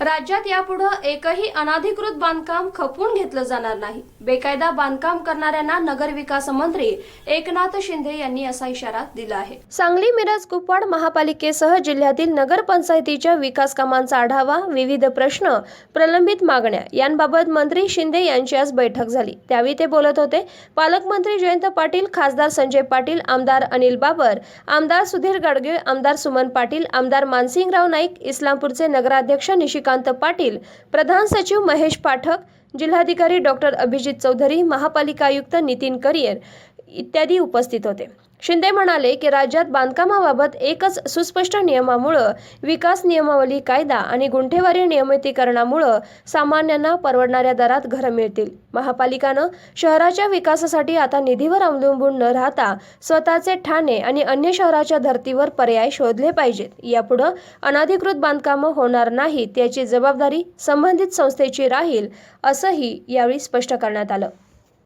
राज्यात यापुढे एकही अनाधिकृत बांधकाम खपवून घेतलं जाणार नाही. बेकायदा बांधकाम करणाऱ्यांना नगरविकास मंत्री एकनाथ शिंदे यांनी असा इशारा दिला आहे. सांगली मिरज कुपवाड महापालिकेसह जिल्ह्यातील नगरपंचायतीच्या विकास कामांचा आढावा विविध प्रश्न प्रलंबित मागण्या यांबाबत मंत्री शिंदे यांची आज बैठक झाली. त्यावेळी ते बोलत होते पालकमंत्री जयंत पाटील खासदार संजय पाटील आमदार अनिल बाबर आमदार सुधीर गाडगीळ आमदार सुमन पाटील आमदार मानसिंगराव नाईक इस्लामपूरचे नगराध्यक्ष श्रीकांत पाटील प्रधान सचिव महेश पाठक जिल्हाधिकारी डॉक्टर अभिजित चौधरी महापालिका आयुक्त नितीन करियर इत्यादी उपस्थित होते. शिंदे म्हणाले की राज्यात बांधकामाबाबत एकच सुस्पष्ट नियमामुळं विकास नियमावली कायदा आणि गुंठेवारी नियमितीकरणामुळं सामान्यांना परवडणाऱ्या दरात घरं मिळतील. महापालिकानं शहराच्या विकासासाठी आता निधीवर अवलंबून न राहता स्वतःचे ठाणे आणि अन्य शहराच्या धर्तीवर पर्याय शोधले पाहिजेत. यापुढं अनाधिकृत बांधकामं होणार नाहीत याची जबाबदारी संबंधित संस्थेची राहील असंही यावेळी स्पष्ट करण्यात आलं.